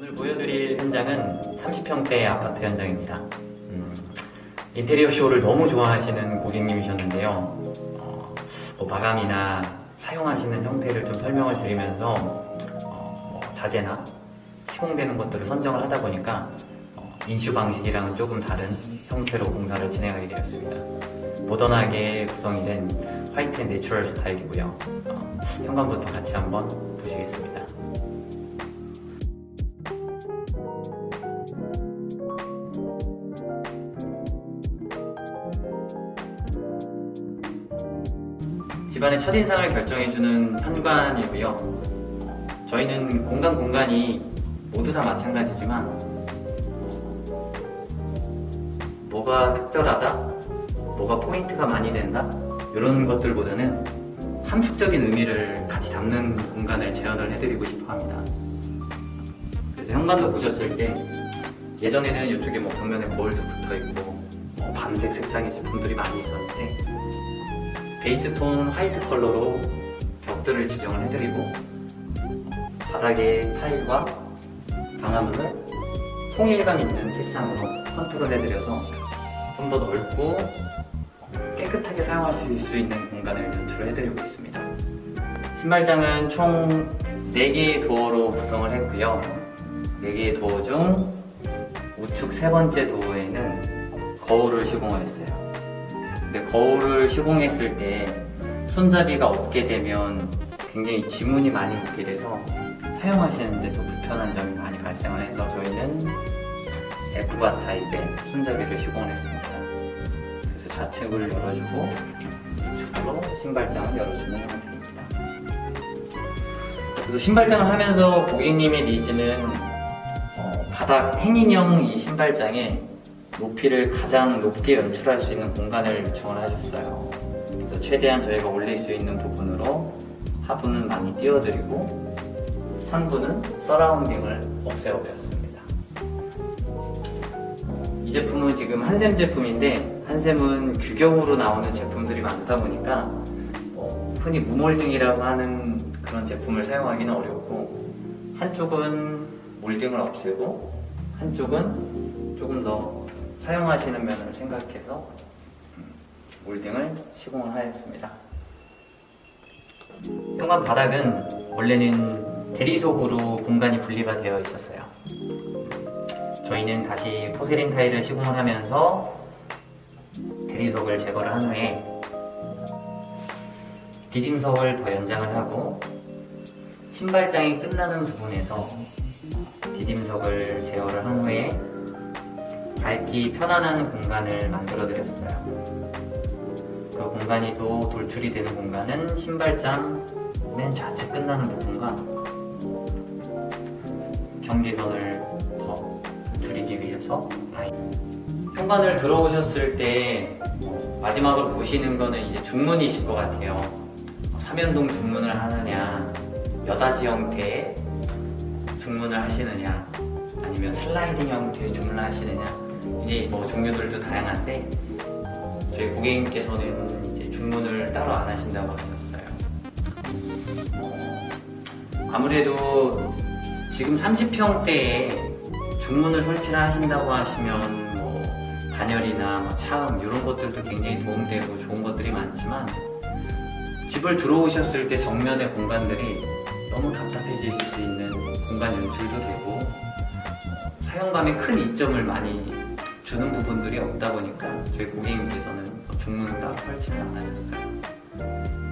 오늘 보여드릴 현장은 30평대 아파트 현장입니다. 음, 인테리어 쇼를 너무 좋아하시는 고객님이셨는데요. 어, 뭐 마감이나 사용하시는 형태를 좀 설명을 드리면서 어, 뭐 자재나 시공되는 것들을 선정을 하다 보니까 어, 인슈 방식이랑은 조금 다른 형태로 공사를 진행하게 되었습니다. 모던하게 구성이 된 화이트 앤 내추럴 스타일이고요. 어, 현관부터 같이 한번 보시겠습니다. 집안의 첫인상을 결정해주는 현관이고요. 저희는 공간 공간이 모두 다 마찬가지지만 뭐가 특별하다, 뭐가 포인트가 많이 된다 이런 것들보다는 함축적인 의미를 같이 담는 공간을 재현을 해드리고 싶어 합니다. 그래서 현관도 보셨을 때 예전에는 이쪽에 뭐 벽면에 거울도 붙어 있고 뭐 밤색 색상의 제품들이 많이 있었는데 베이스 톤 화이트 컬러로 벽들을 지정을 해드리고 바닥에 타일과 방화문을 통일감 있는 색상으로 컨트롤 해드려서 좀 더 넓고 깨끗하게 사용할 수 있는 공간을 연출을 해드리고 있습니다. 신발장은 총 4개의 도어로 구성을 했고요. 4개의 도어 중 우측 세 번째 도어에는 거울을 시공을 했어요. 근데 거울을 시공했을 때 손잡이가 없게 되면 굉장히 지문이 많이 묻게 돼서 사용하시는데 도 불편한 점이 많이 발생을 해서 저희는 F바 타입의 손잡이를 시공을 했습니다. 그래서 좌측을 열어주고 우측으로 신발장을 열어주는 형태입니다. 그래서 신발장을 하면서 고객님의 니즈는 어, 바닥 행인형 이 신발장에 높이를 가장 높게 연출할 수 있는 공간을 요청을 하셨어요. 그래서 최대한 저희가 올릴 수 있는 부분으로 하부는 많이 띄워드리고 상부는 서라운딩을 없애어버렸습니다. 이 제품은 지금 한샘 제품인데 한샘은 규격으로 나오는 제품들이 많다 보니까 뭐 흔히 무몰딩이라고 하는 그런 제품을 사용하기는 어렵고 한쪽은 몰딩을 없애고 한쪽은 조금 더 사용하시는 면을 생각해서 음, 몰딩을 시공을 하였습니다. 현관 바닥은 원래는 대리석으로 공간이 분리가 되어 있었어요. 저희는 다시 포세린 타일을 시공을 하면서 대리석을 제거를 한 후에 디딤석을 더 연장을 하고 신발장이 끝나는 부분에서 디딤석을 제어를 한 후에 밟기 편안한 공간을 만들어 드렸어요. 그 공간이 또 돌출이 되는 공간은 신발장 맨 좌측 끝나는 부분과 경계선을 더 줄이기 위해서. 현관을 들어오셨을 때 마지막으로 보시는 거는 이제 중문이실 것 같아요. 삼연동 중문을 하느냐, 여다지 형태의 중문을 하시느냐, 아니면 슬라이딩 형태의 중문을 하시느냐, 이제 뭐 종류들도 다양한데 저희 고객님께서는 이제 중문을 따로 안 하신다고 하셨어요. 어, 아무래도 지금 30평대에 중문을 설치를 하신다고 하시면 뭐 단열이나 뭐 차음 이런 것들도 굉장히 도움되고 좋은 것들이 많지만 집을 들어오셨을 때 정면의 공간들이 너무 답답해질 수 있는 공간 연출도 되고 사용감에 큰 이점을 많이 주는 부분들이 없다 보니까 저희 고객님께서는 중문을 따로 설치를 안 하셨어요.